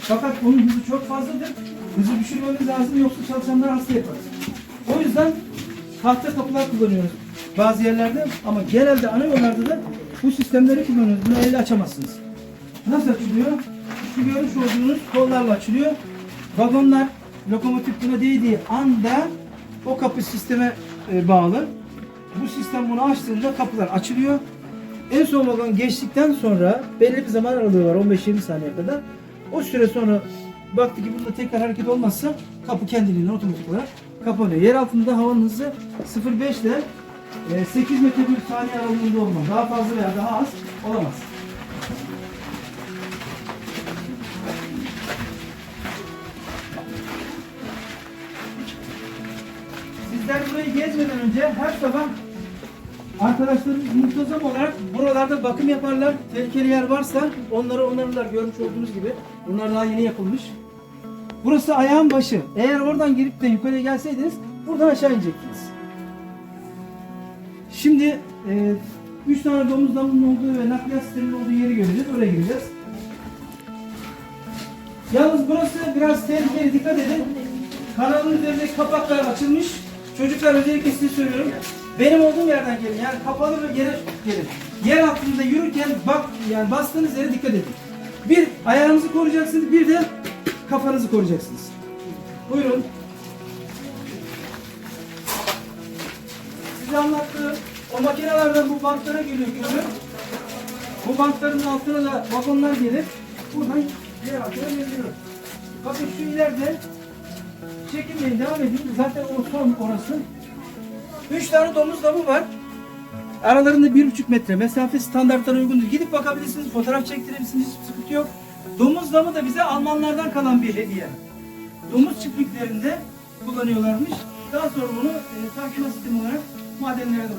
Fakat bunun hızı çok fazladır. Hızı düşürmemiz lazım yoksa çalışanlar hasta yaparız. O yüzden tahta kapılar kullanıyoruz bazı yerlerde ama genelde ana yollarda da bu sistemleri kullanıyoruz. Bunu elle açamazsınız. Nasıl açılıyor? Şu görmüş olduğunuz kollarla açılıyor. Vagonlar lokomotif buna değdiği anda o kapı sisteme e, bağlı. Bu sistem bunu açtığında kapılar açılıyor. En son vagon geçtikten sonra belli bir zaman aralığı var 15-20 saniye kadar. O süre sonra baktı ki burada tekrar hareket olmazsa kapı kendiliğinden otomatik olarak kapanıyor. Yer altında havanın hızı 0.5 ile e, 8 metre bir saniye aralığında olmaz. Daha fazla veya daha az olamaz. Sizler burayı gezmeden önce her sabah arkadaşlarımız muntazam olarak buralarda bakım yaparlar. Tehlikeli yer varsa onları onarırlar. Görmüş olduğunuz gibi. Bunlar daha yeni yapılmış. Burası ayağın başı. Eğer oradan girip de yukarıya gelseydiniz buradan aşağı inecektiniz. Şimdi e, üç tane domuz damının olduğu ve nakliyat sisteminin olduğu yeri göreceğiz. Oraya gireceğiz. Yalnız burası biraz tehlikeli. Dikkat edin. Kanalın üzerindeki kapaklar açılmış. Çocuklar özellikle size söylüyorum. Benim olduğum yerden gelin. Yani kapalı ve yere gelin. Yer altında yürürken bak yani bastığınız yere dikkat edin. Bir ayağınızı koruyacaksınız, bir de kafanızı koruyacaksınız. Buyurun. Size anlattığım o makinelerden bu banklara geliyor görüyor. Bu bankların altına da vagonlar gelir. Buradan yer altına geliyor. Bakın şu ileride çekinmeyin devam edin. Zaten o son orası. Üç tane domuz damı var. Aralarında bir buçuk metre mesafe standartlara uygundur. Gidip bakabilirsiniz, fotoğraf çektirebilirsiniz, hiç sıkıntı yok. Domuz damı da bize Almanlardan kalan bir hediye. Domuz çiftliklerinde kullanıyorlarmış. Daha sonra bunu e, takip sistemi olarak madenlere de.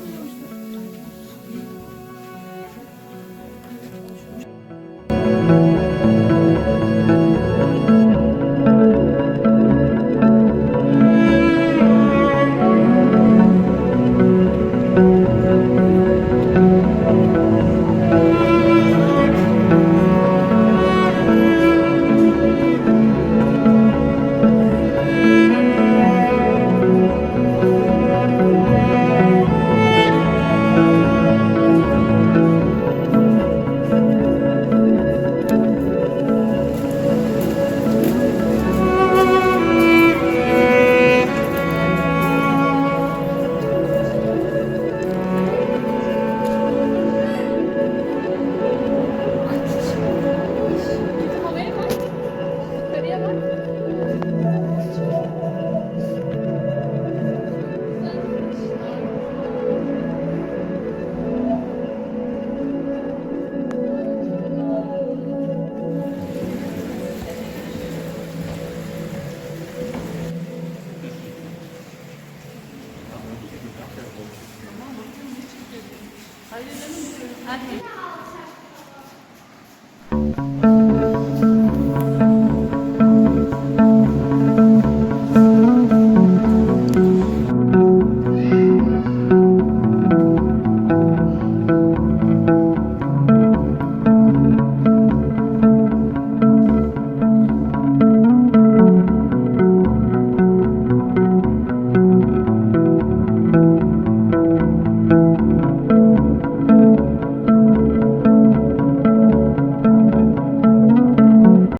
Hadi.